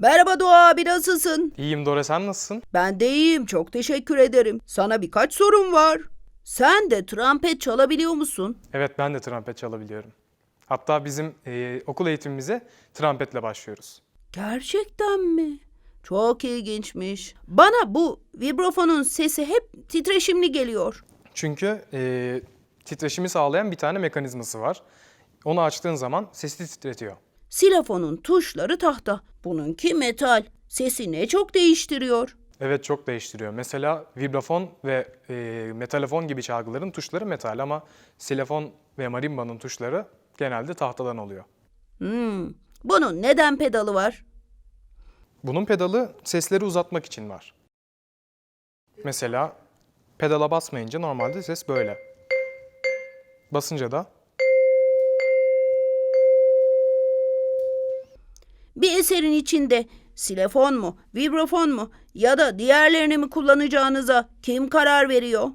Merhaba Doğa abi nasılsın? İyiyim Dore sen nasılsın? Ben de iyiyim çok teşekkür ederim. Sana birkaç sorum var. Sen de trompet çalabiliyor musun? Evet ben de trompet çalabiliyorum. Hatta bizim e, okul eğitimimize trompetle başlıyoruz. Gerçekten mi? Çok ilginçmiş. Bana bu vibrafonun sesi hep titreşimli geliyor. Çünkü e, titreşimi sağlayan bir tane mekanizması var. Onu açtığın zaman sesi titretiyor. Silafonun tuşları tahta. Bununki metal. Sesi ne çok değiştiriyor. Evet çok değiştiriyor. Mesela vibrafon ve e, metalofon gibi çalgıların tuşları metal ama silafon ve marimba'nın tuşları genelde tahtadan oluyor. Hmm. Bunun neden pedalı var? Bunun pedalı sesleri uzatmak için var. Mesela pedala basmayınca normalde ses böyle. Basınca da Bir eserin içinde silafon mu, vibrafon mu ya da diğerlerini mi kullanacağınıza kim karar veriyor?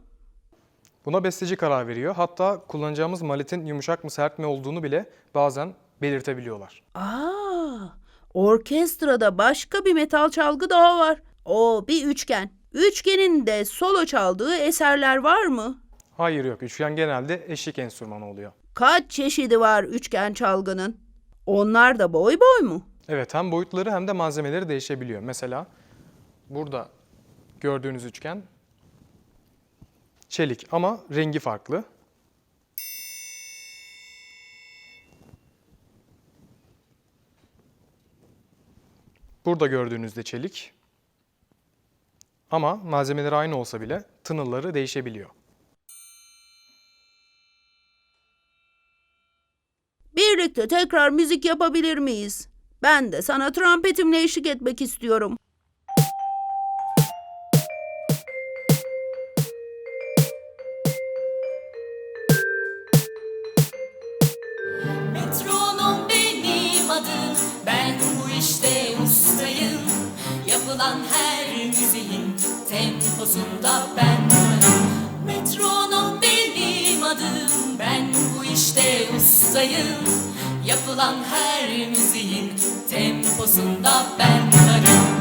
buna besteci karar veriyor. Hatta kullanacağımız maletin yumuşak mı sert mi olduğunu bile bazen belirtebiliyorlar. Aa, orkestrada başka bir metal çalgı daha var. O bir üçgen. Üçgenin de solo çaldığı eserler var mı? Hayır yok üçgen genelde eşlik enstrümanı oluyor. Kaç çeşidi var üçgen çalgının? Onlar da boy boy mu? Evet hem boyutları hem de malzemeleri değişebiliyor. Mesela burada gördüğünüz üçgen çelik ama rengi farklı. Burada gördüğünüzde çelik. Ama malzemeleri aynı olsa bile tınıları değişebiliyor. Birlikte tekrar müzik yapabilir miyiz? Ben de sana trompetimle eşlik etmek istiyorum. Metronom benim adım. Ben bu işte ustayım. Yapılan her müziğin Temposunda ben varım. Metronom benim adım. Ben bu işte ustayım Yapılan her müziğin Temposunda ben varım